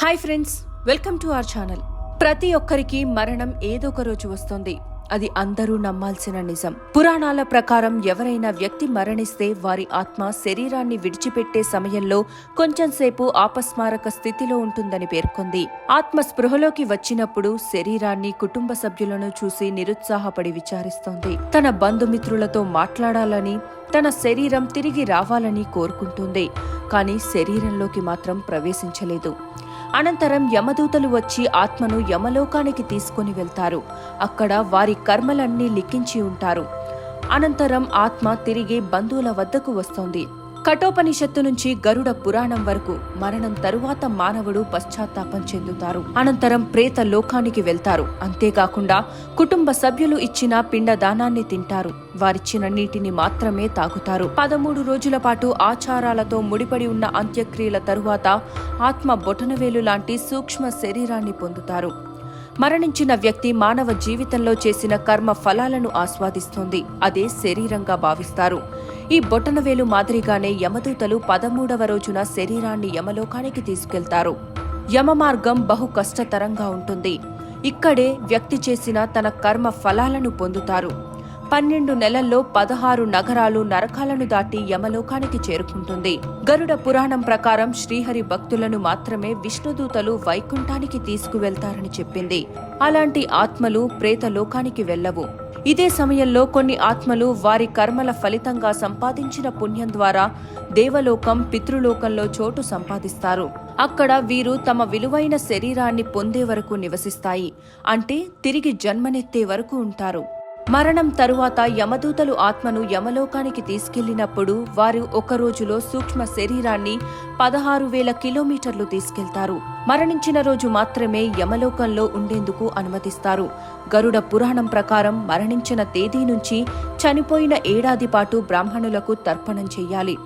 Hi friends welcome to our channel. ప్రతి ఒక్కరికి మరణం ఏదో ఒక రోజు వస్తుంది. అది అందరూ నమ్మాల్సిన నిజం. పురాణాల ప్రకారం ఎవరైనా వ్యక్తి మరణిస్తే వారి ఆత్మ శరీరాన్ని విడిచిపెట్టే సమయంలో కొంచెంసేపు ఆపస్మారక స్థితిలో ఉంటుందని పేర్కొంది. ఆత్మ స్పృహలోకి వచ్చినప్పుడు శరీరాన్ని కుటుంబ సభ్యులను చూసి నిరుత్సాహపడి విచారిస్తోంది. తన బంధుమిత్రులతో మాట్లాడాలని తన శరీరం తిరిగి రావాలని కోరుకుంటుంది. కానీ శరీరంలోకి మాత్రం ప్రవేశించలేదు. అనంతరం యమదూతలు వచ్చి ఆత్మను యమలోకానికి తీసుకుని వెళ్తారు. అక్కడ వారి కర్మలన్నీ లిఖించి ఉంటారు. అనంతరం ఆత్మ తిరిగి బంధువుల వద్దకు వస్తుంది. కఠోపనిషత్తు నుంచి గరుడ పురాణం వరకు మరణం తరువాత మానవుడు పశ్చాత్తాపం చెందుతారు. అనంతరం ప్రేత లోకానికి వెళ్తారు. అంతేకాకుండా కుటుంబ సభ్యులు ఇచ్చిన పిండ దానాన్ని తింటారు. వారిచ్చిన నీటిని మాత్రమే తాగుతారు. పదమూడు రోజుల పాటు ఆచారాలతో ముడిపడి ఉన్న అంత్యక్రియల తరువాత ఆత్మ బొటనవేలు లాంటి సూక్ష్మ శరీరాన్ని పొందుతారు. మరణించిన వ్యక్తి మానవ జీవితంలో చేసిన కర్మ ఫలాలను ఆస్వాదిస్తుంది. అదే శరీరంగా భావిస్తారు. ఈ బొట్టనవేలు మాదిరిగానే యమదూతలు పదమూడవ రోజున శరీరాన్ని యమలోకానికి తీసుకెళ్తారు. యమ మార్గం బహు కష్టతరంగా ఉంటుంది. ఇక్కడే వ్యక్తి చేసిన తన కర్మ ఫలాలను పొందుతారు. పన్నెండు నెలల్లో పదహారు నగరాలు నరకాలను దాటి యమలోకానికి చేరుకుంటుంది. గరుడ పురాణం ప్రకారం శ్రీహరి భక్తులను మాత్రమే విష్ణుదూతలు వైకుంఠానికి తీసుకువెళ్తారని చెప్పింది. అలాంటి ఆత్మలు ప్రేత లోకానికి వెళ్ళవు. ఇదే సమయంలో కొన్ని ఆత్మలు వారి కర్మల ఫలితంగా సంపాదించిన పుణ్యం ద్వారా దేవలోకం పితృలోకంలో చోటు సంపాదిస్తారు. అక్కడ వీరు తమ విలువైన శరీరాన్ని పొందే వరకు నివసిస్తాయి. అంటే తిరిగి జన్మనెత్తే వరకు ఉంటారు. మరణం తరువాత యమదూతలు ఆత్మను యమలోకానికి తీసుకెళ్ళినప్పుడు వారు ఒక రోజులో సూక్ష్మ శరీరాన్ని పదహారు వేల కిలోమీటర్లు తీసుకెళ్తారు. మరణించిన రోజు మాత్రమే యమలోకంలో ఉండేందుకు అనుమతిస్తారు. గరుడ పురాణం ప్రకారం మరణించిన తేదీ నుంచి చనిపోయిన ఏడాది పాటు బ్రాహ్మణులకు తర్పణం చెయ్యాలి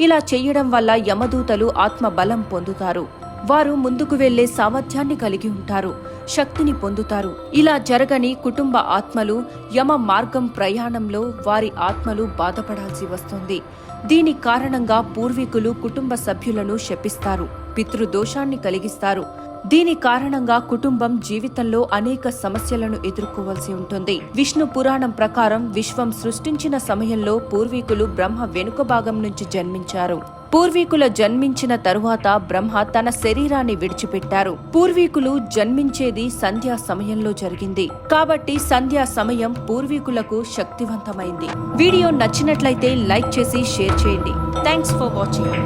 ఇలా చెయ్యడం వల్ల యమదూతలు ఆత్మ బలం పొందుతారు. వారు ముందుకు వెళ్ళే సామర్థ్యాన్ని కలిగి ఉంటారు. శక్తిని పొందుతారు. ఇలా జరగని కుటుంబ ఆత్మలు యమ మార్గం ప్రయాణంలో వారి ఆత్మలు బాధపడాల్సి వస్తుంది. దీని కారణంగా పూర్వీకులు కుటుంబ సభ్యులను శపిస్తారు. పితృదోషాన్ని కలిగిస్తారు. దీని కారణంగా కుటుంబం జీవితంలో అనేక సమస్యలను ఎదుర్కోవాల్సి ఉంటుంది. విష్ణు పురాణం ప్రకారం విశ్వం సృష్టించిన సమయంలో పూర్వీకులు బ్రహ్మ వెనుక భాగం నుంచి జన్మించారు. పూర్వీకుల జన్మించిన తరువాత బ్రహ్మ తన శరీరాన్ని విడిచిపెట్టారు. పూర్వీకులు జన్మించేది సంధ్యా సమయంలో జరిగింది. కాబట్టి సంధ్యా సమయం పూర్వీకులకు శక్తివంతమైంది. వీడియో నచ్చినట్లయితే లైక్ చేసి షేర్ చేయండి. Thanks for watching.